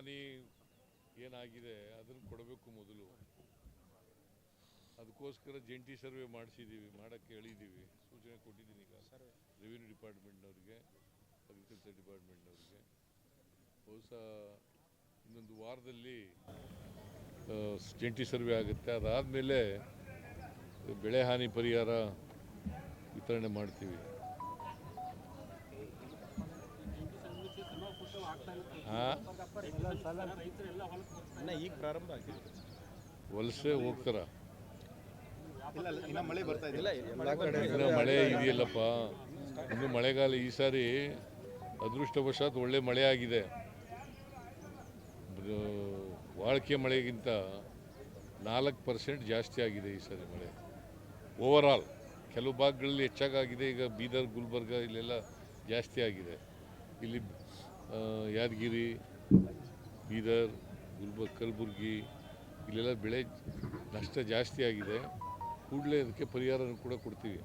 ಹಾನಿ ಏನಾಗಿದೆ ಅದನ್ನು ಕೊಡಬೇಕು ಮೊದಲು. ಅದಕ್ಕೋಸ್ಕರ ಜಂಟಿ ಸರ್ವೆ ಮಾಡಿಸಿದ್ದೀವಿ ಮಾಡೋಕ್ಕೆ ಹೇಳಿದ್ದೀವಿ. ಸೂಚನೆ ಕೊಟ್ಟಿದ್ದೀನಿ ಈಗ. ರೆವಿನ್ಯೂ ಡಿಪಾರ್ಟ್ಮೆಂಟ್ನವ್ರಿಗೆ ಅಗ್ರಿಕಲ್ಚರ್ ಡಿಪಾರ್ಟ್ಮೆಂಟ್ನವ್ರಿಗೆ. ಬಹುಶಃ ಇನ್ನೊಂದು ವಾರದಲ್ಲಿ ಜಂಟಿ ಸರ್ವೆ ಆಗುತ್ತೆ. ಅದಾದಮೇಲೆ ಬೆಳೆ ಹಾನಿ ಪರಿಹಾರ ವಿತರಣೆ ಮಾಡ್ತೀವಿ ಹಾಂ ಇನ್ನ ಈಗ ಪ್ರಾರಂಭ ಆಗಿದೆ ವಲಸೆ ಹೋಗ್ತಾರ. ಇಲ್ಲ ಇಲ್ಲ, ಇನ್ನ ಮಳೆ ಬರ್ತಾ ಇಲ್ಲ ಎಲ್ಲ ಮಳೆ ಇದೆಯಲ್ಲಪ್ಪ. ಇನ್ನು ಮಳೆಗಾಲ ಈ ಸಾರಿ ಅದೃಷ್ಟವಶಾತ್ ಒಳ್ಳೆ ಮಳೆ ಆಗಿದೆ. ವಾಳ್ಕೆ ಮಳೆಗಿಂತ ನಾಲ್ಕು ಪರ್ಸೆಂಟ್ ಜಾಸ್ತಿ ಆಗಿದೆ ಈ ಸಾರಿ ಮಳೆ. ಓವರಾಲ್ ಕೆಲವು ಭಾಗಗಳಲ್ಲಿ ಹೆಚ್ಚಾಗಿದೆ ಈಗ ಬೀದರ್ ಗುಲ್ಬರ್ಗ ಇಲ್ಲೆಲ್ಲ ಜಾಸ್ತಿ ಆಗಿದೆ. ಇಲ್ಲಿ ಯಾದಗಿರಿ ಬೀದರ್ ಗುಲ್ಬ ಕಲಬುರ್ಗಿ ಇಲ್ಲೆಲ್ಲ ಬೆಳೆ ನಷ್ಟ ಜಾಸ್ತಿ ಆಗಿದೆ. ಕೂಡಲೇ ಅದಕ್ಕೆ ಪರಿಹಾರನೂ ಕೂಡ ಕೊಡ್ತೀವಿ.